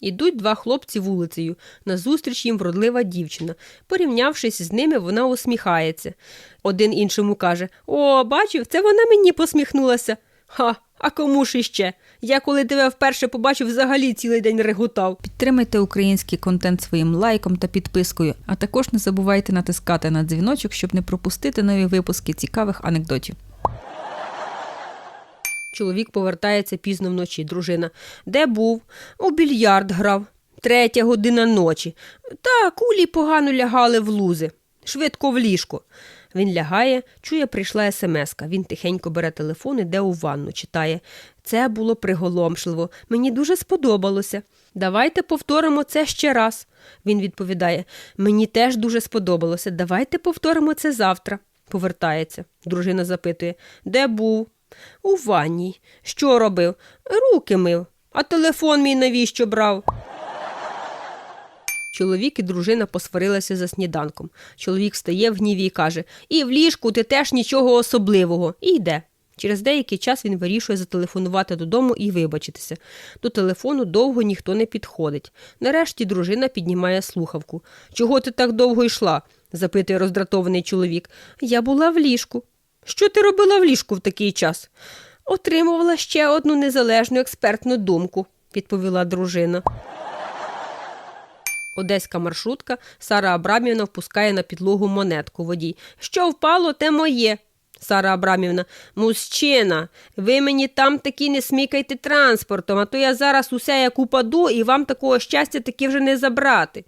Ідуть два хлопці вулицею. Назустріч їм вродлива дівчина. Порівнявшись з ними, вона усміхається. Один іншому каже: О, бачив, це вона мені посміхнулася. Ха, а кому ж іще? Я коли тебе вперше побачив, взагалі цілий день реготав. Підтримайте український контент своїм лайком та підпискою, а також не забувайте натискати на дзвіночок, щоб не пропустити нові випуски цікавих анекдотів. Чоловік повертається пізно вночі. Дружина. Де був? У більярд грав. Третя година ночі. Та кулі погано лягали в лузи. Швидко в ліжко. Він лягає, чує, прийшла смска. Він тихенько бере телефон, іде у ванну, читає. Це було приголомшливо. Мені дуже сподобалося. Давайте повторимо це ще раз. Він відповідає: Мені теж дуже сподобалося. Давайте повторимо це завтра. Повертається. Дружина запитує, де був? У ванній. Що робив? Руки мив. А телефон мій навіщо брав? Чоловік і дружина посварилися за сніданком. Чоловік встає в гніві і каже: І в ліжку ти теж нічого особливого. І йде. Через деякий час він вирішує зателефонувати додому і вибачитися. До телефону довго ніхто не підходить. Нарешті дружина піднімає слухавку. Чого ти так довго йшла? запитує роздратований чоловік. Я була в ліжку. Що ти робила в ліжку в такий час? Отримувала ще одну незалежну експертну думку, відповіла дружина. Одеська маршрутка Сара Абрамівна впускає на підлогу монетку водій. Що впало, те моє. Сара Абрамівна, мужчина, ви мені там таки не смікайте транспортом, а то я зараз уся як упаду і вам такого щастя таки вже не забрати.